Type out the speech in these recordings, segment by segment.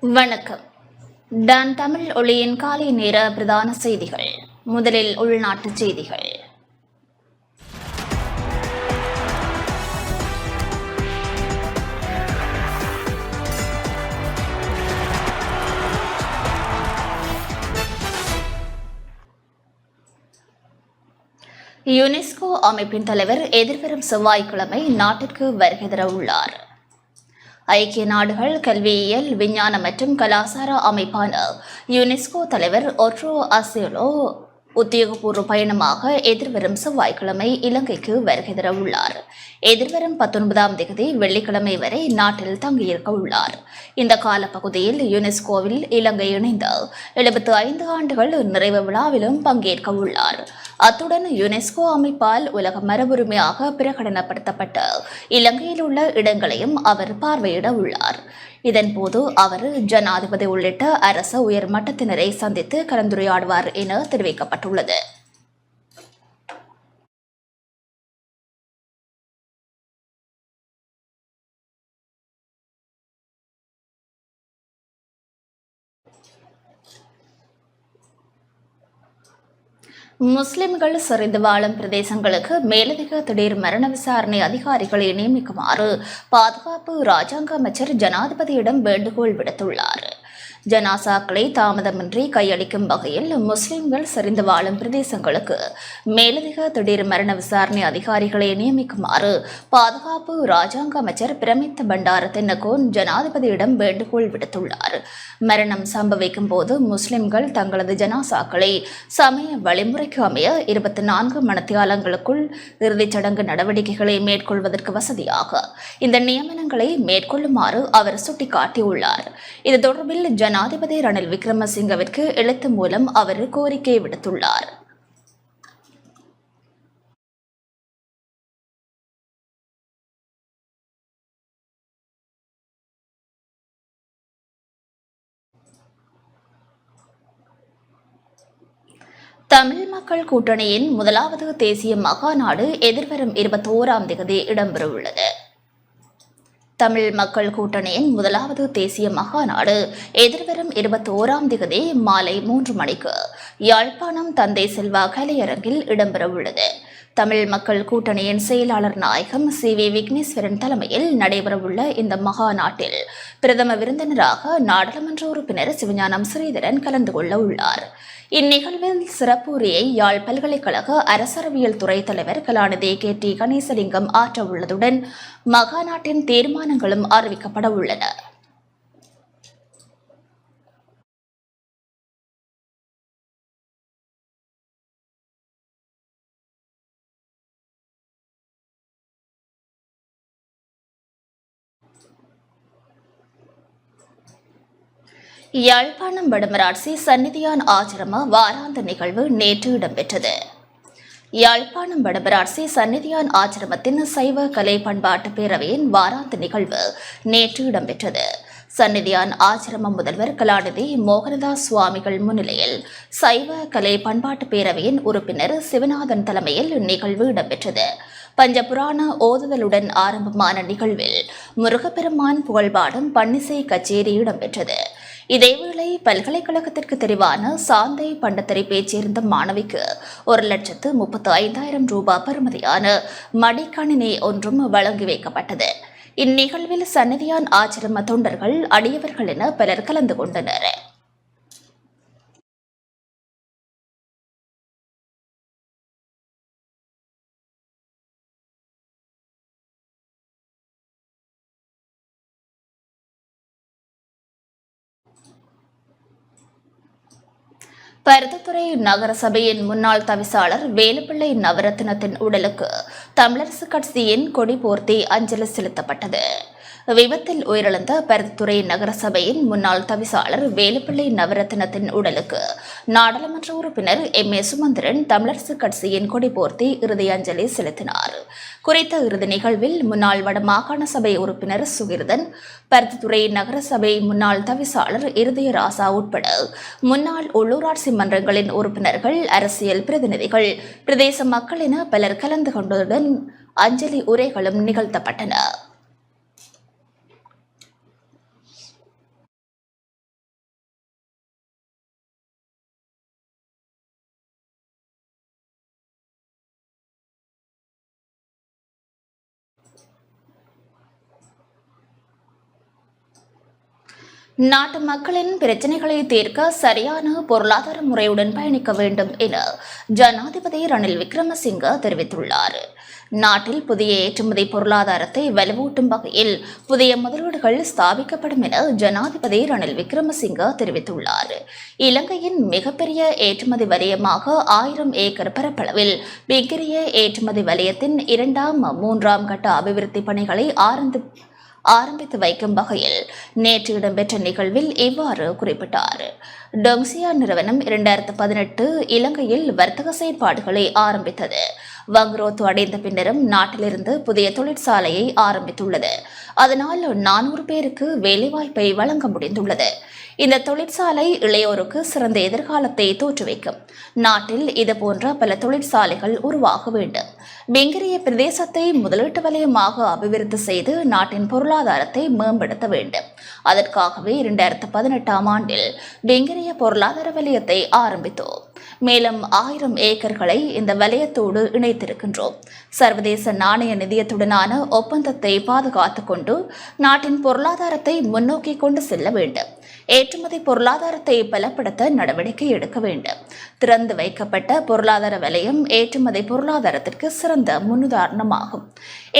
வணக்கம். டான் தமிழ் ஒளியின் காலை நேர பிரதான செய்திகள். முதலில் உள்நாட்டுச் செய்திகள். யுனெஸ்கோ அமைப்பின் தலைவர் எதிர்வரும் செவ்வாய்க்கிழமை நாட்டிற்கு வருகை தர உள்ளார் ஐக்கிய நாடுகள் கல்வியியல் விஞ்ஞான மற்றும் கலாசார அமைப்பான யுனெஸ்கோ தலைவர் ஒட்ரோ அசியலோ உத்தியோகபூர்வ பயணமாக எதிர்வரும் செவ்வாய்க்கிழமை இலங்கைக்கு வருகை தர உள்ளார் எதிர்வரும் பத்தொன்பதாம் தேதி வெள்ளிக்கிழமை வரை நாட்டில் தங்கியிருக்க உள்ளார். இந்த காலப்பகுதியில் யுனெஸ்கோவில் இலங்கை இணைந்த எழுபத்து ஐந்து ஆண்டுகள் நிறைவு விழாவிலும் பங்கேற்க உள்ளார். அத்துடன் யுனெஸ்கோ அமைப்பால் உலக மரபுரிமையாக பிரகடனப்படுத்தப்பட்ட இலங்கையில் உள்ள இடங்களையும் அவர் பார்வையிட உள்ளார். இதன்போது அவர் ஜனாதிபதி உள்ளிட்ட அரச உயர்மட்டத்தினரை சந்தித்து கலந்துரையாடுவார் என தெரிவிக்கப்பட்டுள்ளது. முஸ்லிம்கள் சிறைந்து வாழும் பிரதேசங்களுக்கு மேலதிக திடீர் மரண விசாரணை அதிகாரிகளை நியமிக்குமாறு பாதுகாப்பு ராஜாங்க அமைச்சர் ஜனாதிபதியிடம் வேண்டுகோள் விடுத்துள்ளார். ஜனாசாக்களை தாமதமின்றி கையளிக்கும் வகையில் முஸ்லிம்கள் சரிந்து வாழும் பிரதேசங்களுக்கு மேலதிக திடீர் மரண விசாரணை அதிகாரிகளை நியமிக்குமாறு பாதுகாப்பு ராஜாங்க அமைச்சர் பிரமித்த பண்டார தென்னகோன் ஜனாதிபதியிடம் வேண்டுகோள் விடுத்துள்ளார். மரணம் சம்பவிக்கும் போது முஸ்லிம்கள் தங்களது ஜனாசாக்களை சமய வழிமுறைக்கு அமைய இருபத்தி நான்கு மணத்தியாலங்களுக்குள் இறுதிச் சடங்கு நடவடிக்கைகளை மேற்கொள்வதற்கு வசதியாக இந்த நியமனங்களை மேற்கொள்ளுமாறு அவர் சுட்டிக்காட்டியுள்ளார். இது தொடர்பில் ஜன ஜனாதிபதி ரணில் விக்ரமசிங்கவிற்கு எழுத்து மூலம் அவர் கோரிக்கை விடுத்துள்ளார். தமிழ் மக்கள் கூட்டணியின் முதலாவது தேசிய மகாநாடு எதிர்வரும் இருபத்தோராம் தேதி இடம்பெறவுள்ளது. தமிழ் மக்கள் கூட்டணியின் முதலாவது தேசிய மகாநாடு. எதிர்வரும் இருபத்தோராம் தேதி மாலை மூன்று மணிக்கு யாழ்ப்பாணம் தந்தை செல்வா கலையரங்கில் இடம்பெறவுள்ளது. தமிழ் மக்கள் கூட்டணியின் செயலாளர் நாயகம் சி வி விக்னேஸ்வரன் தலைமையில் நடைபெறவுள்ள இந்த மகாநாட்டில் பிரதம விருந்தினராக நாடாளுமன்ற உறுப்பினர் சிவஞானம் ஸ்ரீதரன் கலந்து கொள்ள உள்ளார். இந்நிகழ்வில் சிறப்புரையை யாழ் பல்கலைக்கழக அரசரவியல் துறை தலைவர் கலாநிதி கே டி கணேசலிங்கம் ஆற்ற உள்ளதுடன் மகாநாட்டின் தீர்மானங்களும் அறிவிக்கப்பட உள்ளன யாழ்ப்பாணம் வடமராட்சி சந்நிதியான் ஆசிரம வாராந்த நிகழ்வு நேற்று இடம்பெற்றது. யாழ்ப்பாணம் வடமராட்சி சந்நிதியான் ஆசிரமத்தின் சைவ கலை பண்பாட்டு பேரவையின் வாராந்த நிகழ்வு நேற்று இடம்பெற்றது. சந்நிதியான் ஆசிரம முதல்வர் கலாநிதி மோகனதாஸ் சுவாமிகள் முன்னிலையில் சைவ கலை பண்பாட்டு பேரவையின் உறுப்பினர் சிவநாதன் தலைமையில் நிகழ்வு இடம்பெற்றது. பஞ்சபுராண ஓதுதலுடன் ஆரம்பமான நிகழ்வில் முருகப்பெருமான் புகழ்பாடும் பன்னிசை கச்சேரி இடம்பெற்றது. இதேவேளை பல்கலைக்கழகத்திற்கு தெரிவான சாந்தை பண்டத்தரை பேச்சிருந்த மாணவிக்கு ஒரு லட்சத்து முப்பத்து ஐந்தாயிரம் ரூபாய் பெறுமதியான மடிக்கணினி ஒன்றும் வழங்கி வைக்கப்பட்டது. இந்நிகழ்வில் சன்னதியான் ஆச்சிரம தொண்டர்கள் அடியவர்கள் என பலர் கலந்து கொண்டனர். பருத்தத்துறை நகரசபையின் முன்னாள் தவிசாளர் வேலுப்பிள்ளை நவரத்னத்தின் உடலுக்கு தமிழரசு கட்சியின் கொடி போர்த்தி அஞ்சலி செலுத்தப்பட்டது. விபத்தில் உயிரிழந்த பருத்தித்துறை நகரசபையின் முன்னாள் தவிசாளர் வேலுப்பிள்ளை நவரத்னத்தின் உடலுக்கு நாடாளுமன்ற உறுப்பினர் எம். ஏ. சுமந்திரன் தமிழரசு கட்சியின் கொடி போர்த்தி இறுதி அஞ்சலி செலுத்தினார். குறித்த இறுதி நிகழ்வில் முன்னாள் வடமாகாண சபை உறுப்பினர் சுகிர்தன் பருத்தித்துறை நகரசபை முன்னாள் தவிசாளர் இருதய ராசா உட்பட முன்னாள் உள்ளூராட்சி மன்றங்களின் உறுப்பினர்கள் அரசியல் பிரதிநிதிகள் பிரதேச மக்கள் என பலர் கலந்து கொண்டதுடன் அஞ்சலி உரைகளும் நிகழ்த்தப்பட்டன. நாட்டு மக்களின் பிரச்சனைகளை தீர்க்க சரியான பொருளாதார முறையுடன் பயணிக்க வேண்டும் என ஜனாதிபதி ரணில் விக்ரமசிங்க தெரிவித்துள்ளார். நாட்டில் புதிய ஏற்றுமதி பொருளாதாரத்தை வலுவூட்டும் வகையில் புதிய முதலீடுகள் ஸ்தாபிக்கப்படும் என ஜனாதிபதி ரணில் விக்ரமசிங்க தெரிவித்துள்ளார். இலங்கையின் மிகப்பெரிய ஏற்றுமதி வலயமாக ஆயிரம் ஏக்கர் பரப்பளவில் மிகரிய ஏற்றுமதி வலயத்தின் இரண்டாம் மூன்றாம் கட்ட அபிவிருத்தி பணிகளை ஆரம்பி ஆரம்பித்து வைக்கும் வகையில் நேற்று இடம்பெற்ற நிகழ்வில் இவ்வாறு குறிப்பிட்டார். டொங்சியா நிறுவனம் இரண்டாயிரத்து பதினெட்டு இலங்கையில் வர்த்தக செயற்பாடுகளை ஆரம்பித்தது. வங்குரோத்து அடைந்த பின்னரும் நாட்டிலிருந்து புதிய தொழிற்சாலையை ஆரம்பித்துள்ளது. அதனால் நானூறு பேருக்கு வேலைவாய்ப்பை வழங்க முடிந்துள்ளது. இந்த தொழிற்சாலை இளையோருக்கு சிறந்த எதிர்காலத்தை தோற்றுவிக்கும். நாட்டில் இதுபோன்ற பல தொழிற்சாலைகள் உருவாக வேண்டும். வெங்கரிய பிரதேசத்தை முதலீட்டு வலயமாக அபிவிருத்தி செய்து நாட்டின் பொருளாதாரத்தை மேம்படுத்த வேண்டும். அதற்காகவே இரண்டாயிரத்து பதினெட்டாம் ஆண்டில் வெங்கரிய பொருளாதார வலயத்தை ஆரம்பித்தோம். மேலும் ஆயிரம் ஏக்கர்களை இந்த வலயத்தோடு இணைத்திருக்கின்றோம். சர்வதேச நாணய நிதியத்துடனான ஒப்பந்தத்தை பாதுகாத்துக் கொண்டு நாட்டின் பொருளாதாரத்தை முன்னோக்கி கொண்டு செல்ல வேண்டும். ஏற்றுமதி பொருளாதாரத்தை பலப்படுத்த நடவடிக்கை எடுக்க வேண்டும். திறந்து வைக்கப்பட்ட பொருளாதார வலயம் ஏற்றுமதி பொருளாதாரத்திற்கு சிறந்த முன்னுதாரணமாகும்.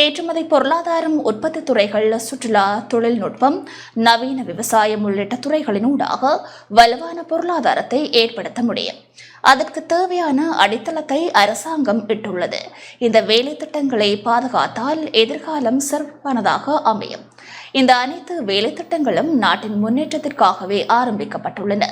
ஏற்றுமதி பொருளாதாரம் உற்பத்தி துறைகள் சுற்றுலா தொழில்நுட்பம் நவீன விவசாயம் உள்ளிட்ட துறைகளினூடாக வலுவான பொருளாதாரத்தை ஏற்படுத்த முடியும். அதற்கு தேவையான அடித்தளத்தை அரசாங்கம் இட்டுள்ளது. இந்த வேலை திட்டங்களை பாதுகாத்தால் எதிர்காலம் சிறப்பானதாக அமையும். இந்த அனைத்து வேலை திட்டங்களும் நாட்டின் முன்னேற்றத்திற்காகவே ஆரம்பிக்கப்பட்டுள்ளன.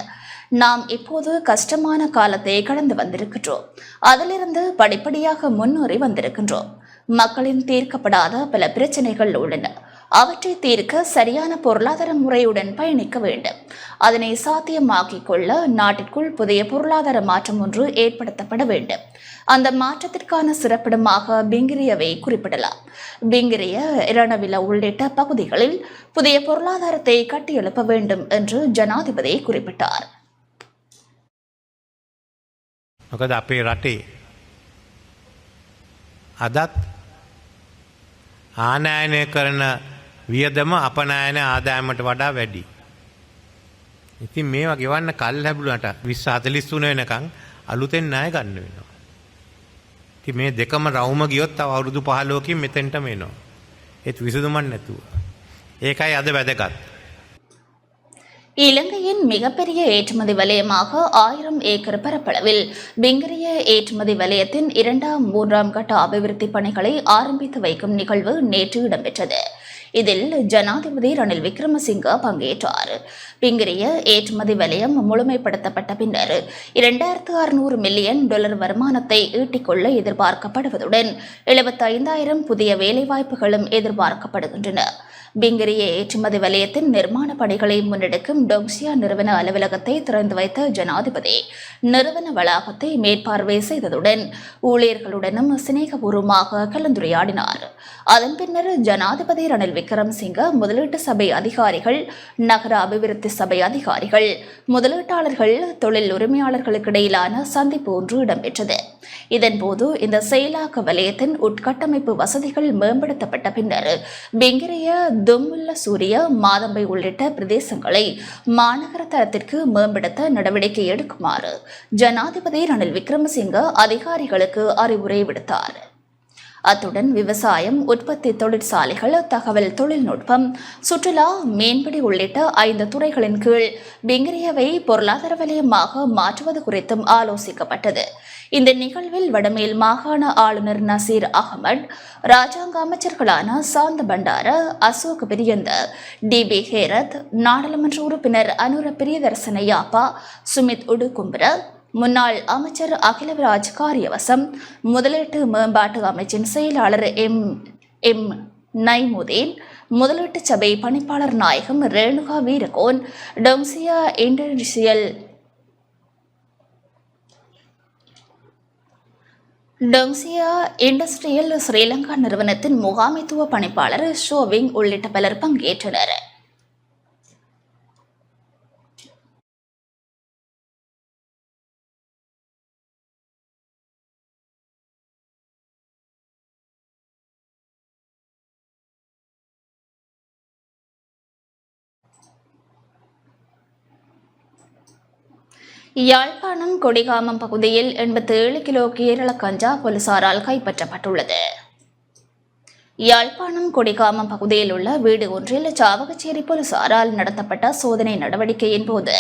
நாம் இப்போது கஷ்டமான காலத்தை கடந்து வந்திருக்கின்றோம். அதிலிருந்து படிப்படியாக முன்னேறி வந்திருக்கின்றோம். மக்களின் தீர்க்கப்படாத பல பிரச்சனைகள் உள்ளன. அவற்றை தீர்க்க சரியான பொருளாதார முறையுடன் பயணிக்க வேண்டும். அதனை சாத்தியமாக்கிக் கொள்ள நாட்டிற்குள் புதிய பொருளாதார மாற்றம் ஒன்று ஏற்படுத்தப்பட வேண்டும். அந்த மாற்றத்திற்கான சிறப்பிடமாக பிங்கிரியவை குறிப்பிடலாம். பிங்கிரிய இரணவில உள்ளிட்ட பகுதிகளில் புதிய பொருளாதாரத்தை கட்டியெழுப்ப வேண்டும் என்று ஜனாதிபதி குறிப்பிட்டார். මොකද අපේ රටේ අදත් ආනයනය කරන වියදම අපනෑන ආදායමට වඩා වැඩි. ඉතින් මේවා ගෙවන්න කල් හැබුලට විශ්ස අතලිස් වුන වෙනකං අලුතෙන් ණය ගන්න වෙනවා. ති මේ දෙකම රවුම ගියොත් අව අවුරුදු පහලෝකින් මෙතෙන්ට මේනවා. ඒත් විසදුමන් නැතුව. ඒකයි අද වැදගත්. இலங்கையின் மிகப்பெரிய ஏற்றுமதி வலயமாக ஆயிரம் ஏக்கர் பரப்பளவில் பிங்கரிய ஏற்றுமதி வலயத்தின் இரண்டாம் மூன்றாம் கட்ட அபிவிருத்தி பணிகளை ஆரம்பித்து வைக்கும் நிகழ்வு நேற்று இடம்பெற்றது. இதில் ஜனாதிபதி ரணில் விக்ரமசிங்க பங்கேற்றார். பிங்கிரிய ஏற்றுமதி வலயம் முழுமைப்படுத்தப்பட்ட பின்னர் இரண்டாயிரத்து அறுநூறு மில்லியன் டாலர் வருமானத்தை ஈட்டிக்கொள்ள எதிர்பார்க்கப்படுவதுடன் எழுபத்தைந்தாயிரம் புதிய வேலைவாய்ப்புகளும் எதிர்பார்க்கப்படுகின்றன. பிங்கிரிய ஏற்றுமதி வலயத்தின் நிர்மாண பணிகளை முன்னெடுக்கும் டொக்சியா நிறுவன அலுவலகத்தை திறந்து வைத்த ஜனாதிபதி நிறுவன வளாகத்தை மேற்பார்வை செய்ததுடன் ஊழியர்களுடனும் சிநேகபூர்வமாக கலந்துரையாடினார். அதன் பின்னர் ஜனாதிபதி ரணில் விக்ரம்சிங்க முதலீட்டு சபை அதிகாரிகள் நகர அபிவிருத்தி சபை அதிகாரிகள் முதலீட்டாளர்கள் தொழில் உரிமையாளர்களுக்கு இடையிலான சந்திப்பு ஒன்று இடம்பெற்றது. இதன்போது இந்த செயலாக்க வலயத்தின் உட்கட்டமைப்பு வசதிகள் மேம்படுத்தப்பட்ட பின்னர் பெங்கிரிய தும்முல்ல சூரிய மாதம்பை உள்ளிட்ட பிரதேசங்களை மாநகர தரத்திற்கு மேம்படுத்த நடவடிக்கை எடுக்குமாறு ஜனாதிபதி ரணில் விக்ரமசிங்க அதிகாரிகளுக்கு அறிவுரை விடுத்தார். அத்துடன் விவசாயம் உற்பத்தி தொழிற்சாலைகள் தகவல் தொழில்நுட்பம் சுற்றுலா மீன்பிடி உள்ளிட்ட ஐந்து துறைகளின் கீழ் பெங்கிரியவை பொருளாதார வலயமாக மாற்றுவது குறித்தும் ஆலோசிக்கப்பட்டது. இந்த நிகழ்வில் வடமேல் மாகாண ஆளுநர் நசீர் அகமட் ராஜாங்க அமைச்சர்களான சாந்த பண்டார அசோக் பிரியந்த டி பி ஹேரத் நாடாளுமன்ற உறுப்பினர் அனுர பிரியதர்சன யாப்பா சுமித் உடுகும்பர முன்னாள் அமைச்சர் அகிலவிராஜ் காரியவசம் முதலீட்டு மேம்பாட்டு அமைச்சின் செயலாளர் எம் எம் நைமுதீன் முதலீட்டு சபை பணிப்பாளர் நாயகம் ரேணுகா வீரகோன் டொம்சியா இண்டஸ்ட்ரியல் டொங்சியா இண்டஸ்ட்ரியல் ஸ்ரீலங்கா நிறுவனத்தின் முகாமைத்துவ பணிப்பாளர் ஷோவிங் உள்ளிட்ட பலர் பங்கேற்றனர். யாழ்ப்பாணம் கொடிகாமம் பகுதியில் எண்பத்தி ஏழு கிலோ கேரள கஞ்சா போலீசாரால் கைப்பற்றப்பட்டுள்ளது. யாழ்ப்பாணம் கொடிகாமம் பகுதியில் உள்ள வீடு ஒன்றில் சாவகச்சேரி போலீசாரால் நடத்தப்பட்ட சோதனை நடவடிக்கையின் போது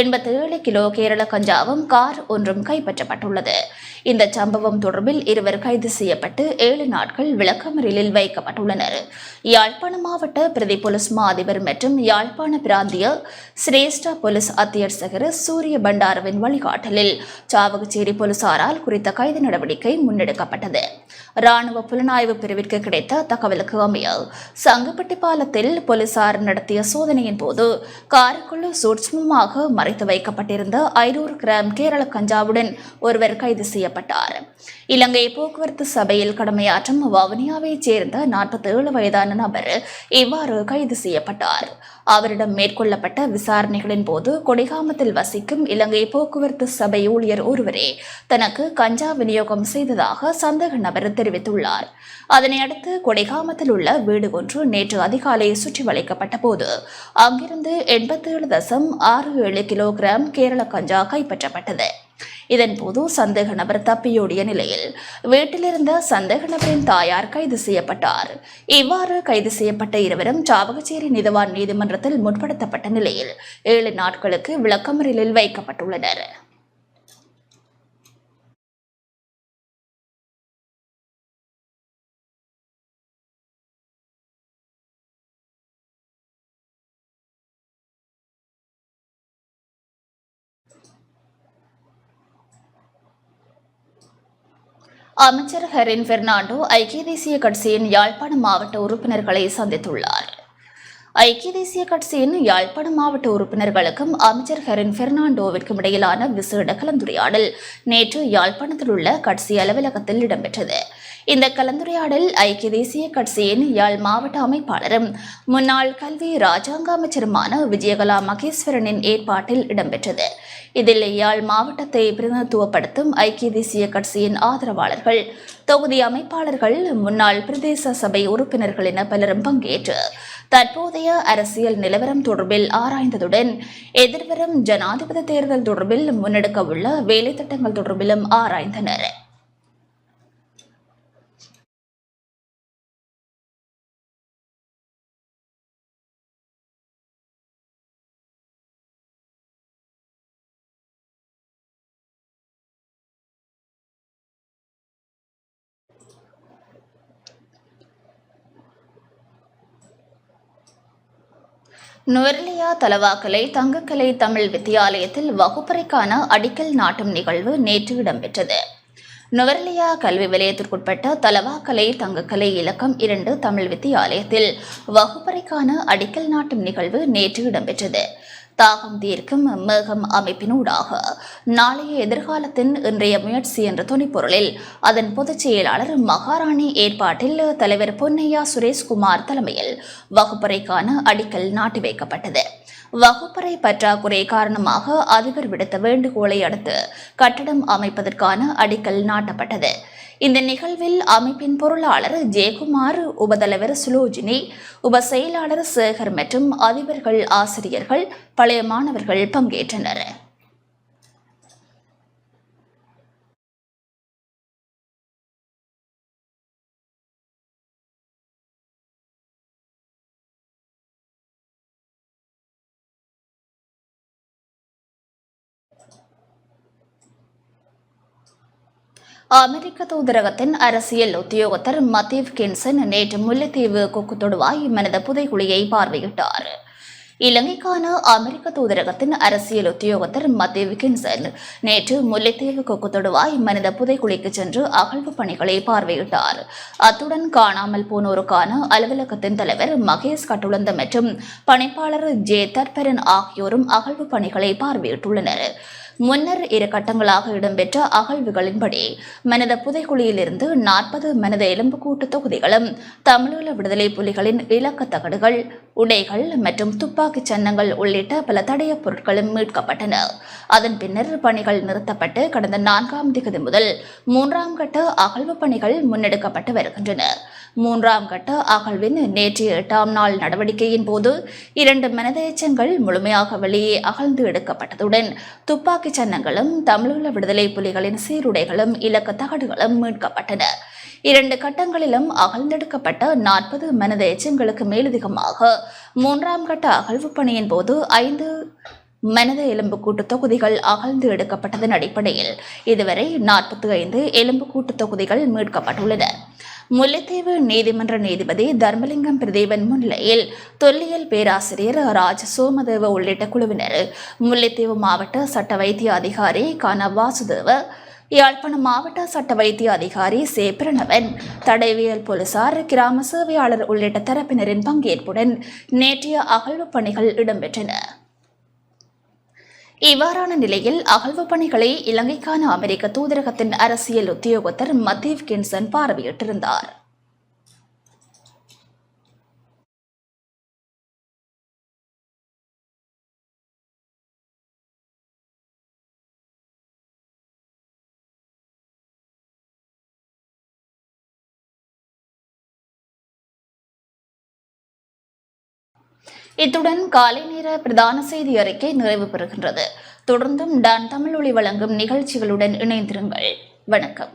எண்பத்தி ஏழு கிலோ கேரள கஞ்சாவும் கார் ஒன்றும் கைப்பற்றப்பட்டுள்ளது. இந்த சம்பவம் தொடர்பில் இருவர் கைது செய்யப்பட்டு ஏழு நாட்கள் விளக்கமறியலில் வைக்கப்பட்டுள்ளனர். யாழ்ப்பாண மாவட்ட பிரதி போலீஸ் மா அதிபர் மற்றும் யாழ்ப்பாண பிராந்திய சிரேஷ்ட போலீஸ் அத்தியட்சகர் சூரிய பண்டாரவின் வழிகாட்டலில் சாவகச்சேரி போலீசாரால் குறித்த கைது நடவடிக்கை முன்னெடுக்கப்பட்டது. ராணுவ புலனாய்வு பிரிவிற்கு கிடைத்த தகவலுக்கு அமைய சங்கப்பட்டி பாலத்தில் போலீசார் நடத்திய சோதனையின் போது காருக்குள் சூட்சமமாக மறைத்து வைக்கப்பட்டிருந்த ஐநூறு கிராம் கேரள கஞ்சாவுடன் ஒருவர் கைது செய்யப்பட்டார். இலங்கை போக்குவரத்து சபையில் கடமையாற்றும் வவுனியாவைச் சேர்ந்த நாற்பத்தி ஏழு வயதான நபர் இவ்வாறு கைது செய்யப்பட்டார். அவரிடம் மேற்கொள்ளப்பட்ட விசாரணைகளின் போது கொடிகாமத்தில் வசிக்கும் இலங்கை போக்குவரத்து சபை ஊழியர் ஒருவரே தனக்கு கஞ்சா விநியோகம் செய்ததாக சந்தேக நபர் தெரிவித்துள்ளார். அதனையடுத்து கொடைகாமத்தில் உள்ள வீடு ஒன்று நேற்று அதிகாலை சுற்றி வளைக்கப்பட்ட போது அங்கிருந்து எண்பத்தேழு தசம் ஆறு ஏழு கிலோகிராம் கேரள கஞ்சா கைப்பற்றப்பட்டது. இதன்போது சந்தேக நபர் தப்பியோடிய நிலையில் வீட்டிலிருந்த சந்தேக நபரின் தாயார் கைது செய்யப்பட்டார். இவ்வாறு கைது செய்யப்பட்ட இருவரும் சாவகச்சேரி நீதவான் நீதிமன்றத்தில் முற்படுத்தப்பட்ட நிலையில் ஏழு நாட்களுக்கு விளக்கமறியலில் வைக்கப்பட்டுள்ளனர். அமைச்சர் ஹெரின் பெர்னாண்டோ ஐக்கிய தேசிய கட்சியின் யாழ்ப்பாணம் மாவட்ட உறுப்பினர்களை சந்தித்துள்ளார். ஐக்கிய தேசிய கட்சியின் யாழ்ப்பாண மாவட்ட உறுப்பினர்களுக்கும் அமைச்சர் ஹெரின் பெர்னாண்டோவிற்கும் இடையிலான விசேட கலந்துரையாடல் நேற்று யாழ்ப்பாணத்தில் உள்ள கட்சி அலுவலகத்தில் இடம்பெற்றது. இந்த கலந்துரையாடல் ஐக்கிய தேசிய கட்சியின் யாழ் மாவட்ட அமைப்பாளரும் முன்னாள் கல்வி ராஜாங்க அமைச்சருமான விஜயகலா மகேஸ்வரனின் ஏற்பாட்டில் இடம்பெற்றது. இதில் யாழ் மாவட்டத்தை பிரதிநிதித்துவப்படுத்தும் ஐக்கிய தேசிய கட்சியின் ஆதரவாளர்கள் தொகுதி அமைப்பாளர்கள் முன்னாள் பிரதேச சபை உறுப்பினர்கள் என பலரும் பங்கேற்று தற்போதைய அரசியல் நிலவரம் தொடர்பில் ஆராய்ந்ததுடன் எதிர்வரும் ஜனாதிபதி தேர்தல் தொடர்பில் முன்னெடுக்கவுள்ள வேலைத்திட்டங்கள் தொடர்பிலும் ஆராய்ந்தனர். நுவர்லியா தலவாக்கலை தங்கக்கலை தமிழ் வித்தியாலயத்தில் வகுப்பறைக்கான அடிக்கல் நாட்டும் நிகழ்வு நேற்று இடம்பெற்றது. நுவர்லியா கல்வி வலயத்திற்குட்பட்ட தலவாக்கலை தங்கக்கலை இலக்கம் இரண்டு தமிழ் வித்தியாலயத்தில் வகுப்பறைக்கான அடிக்கல் நாட்டும் நிகழ்வு நேற்று இடம்பெற்றது. தாகம் தீர்க்கும் மேகம் அமைப்பினூடாக. நாளைய எதிர்காலத்தின் இன்றைய முயற்சி என்ற துணிப்பொருளில் அதன் பொதுச் செயலாளர் மகாராணி ஏற்பாட்டில் தலைவர் பொன்னையா சுரேஷ்குமார் தலைமையில் வகுப்பறைக்கான அடிக்கல் நாட்டி வைக்கப்பட்டது. வகுப்பறை பற்றாக்குறை காரணமாக அதிபர் விடுத்த வேண்டுகோளை அடுத்து கட்டடம் அமைப்பதற்கான அடிக்கல் நாட்டப்பட்டது. இந்த நிகழ்வில் அமைப்பின் பொருளாளர் ஜெயக்குமார் உபதலைவர் சுலோஜினி உப செயலாளர் சேகர் மற்றும் அதிபர்கள் ஆசிரியர்கள் பழைய மாணவர்கள் பங்கேற்றனர். அமெரிக்க தூதரகத்தின் அரசியல் உத்தியோகத்தர் மத்தீவ் கின்சன் நேற்று முல்லைத்தீவு கொக்கு தொடுவாய் மனித புதைக்குழியை பார்வையிட்டார். இலங்கைக்கான அமெரிக்க தூதரகத்தின் அரசியல் உத்தியோகத்தர் மத்தீவ் கின்சன் நேற்று முல்லைத்தீவு கொக்கு தொடுவாய் மனித புதைக்குழிக்கு சென்று அகழ்வு பணிகளை பார்வையிட்டார். அத்துடன் காணாமல் போனோருக்கான அலுவலகத்தின் தலைவர் மகேஷ் கட்டுளந்த மற்றும் பணிப்பாளர் ஜே தர்பரன் ஆகியோரும் அகழ்வு பணிகளை பார்வையிட்டுள்ளனர். முன்னர் இரு கட்டங்களாக இடம்பெற்ற அகழ்வுகளின்படி மனித புதைக்குழியிலிருந்து நாற்பது மனித எலும்புக்கூட்டு தொகுதிகளும் தமிழீழ விடுதலை புலிகளின் இலக்க தகடுகள் உடைகள் மற்றும் துப்பாக்கி சன்னங்கள் உள்ளிட்ட பல தடைய பொருட்களும் மீட்கப்பட்டன. அதன் பின்னர் பணிகள் நிறுத்தப்பட்டு கடந்த நான்காம் திகதி முதல் மூன்றாம் கட்ட அகழ்வு பணிகள் முன்னெடுக்கப்பட்டு வருகின்றன. மூன்றாம் கட்ட அகழ்வின் நேற்றைய எட்டாம் நாள் நடவடிக்கையின் போது இரண்டு மனித எச்சங்கள் முழுமையாக வெளியே அகழ்ந்து எடுக்கப்பட்டதுடன் துப்பாக்கிச் சன்னங்களும் தமிழீழ விடுதலை புலிகளின் சீருடைகளும் இலக்க தகடுகளும் மீட்கப்பட்டன. இரண்டு கட்டங்களிலும் அகழ்ந்தெடுக்கப்பட்ட நாற்பது மனித எச்சங்களுக்கு மேலதிகமாக மூன்றாம் கட்ட அகழ்வு பணியின் போது ஐந்து மனித எலும்புக்கூட்டு தொகுதிகள் அகழ்ந்து எடுக்கப்பட்டதன் அடிப்படையில் இதுவரை நாற்பத்தி ஐந்து எலும்புக்கூட்டு தொகுதிகள் மீட்கப்பட்டுள்ளன. முல்லைத்தீவு நீதிமன்ற நீதிபதி தர்மலிங்கம் பிரதீபன் முன்னிலையில் தொல்லியல் பேராசிரியர் ராஜ் சோமதேவ உள்ளிட்ட குழுவினர் முல்லைத்தீவு மாவட்ட சட்ட வைத்திய அதிகாரி கன வாசுதேவ யாழ்ப்பாணம் மாவட்ட சட்ட வைத்திய அதிகாரி சே பிரணவன் தடயவியல் போலீசார் கிராம சேவையாளர் உள்ளிட்ட தரப்பினரின் பங்கேற்புடன் நேற்றைய அகழ்வு பணிகள் இடம்பெற்றன. இவ்வாறான நிலையில் அகழ்வு பணிகளை இலங்கைக்கான அமெரிக்க தூதரகத்தின் அரசியல் உத்தியோகத்தர் மத்தீவ் கின்சன் பார்வையிட்டிருந்தார். இத்துடன் காலை நேர பிரதான செய்தி அறிக்கை நிறைவு பெறுகின்றது. தொடர்ந்தும் டான் தமிழ் ஒளி வழங்கும் நிகழ்ச்சிகளுடன் இணைந்திருங்கள். வணக்கம்.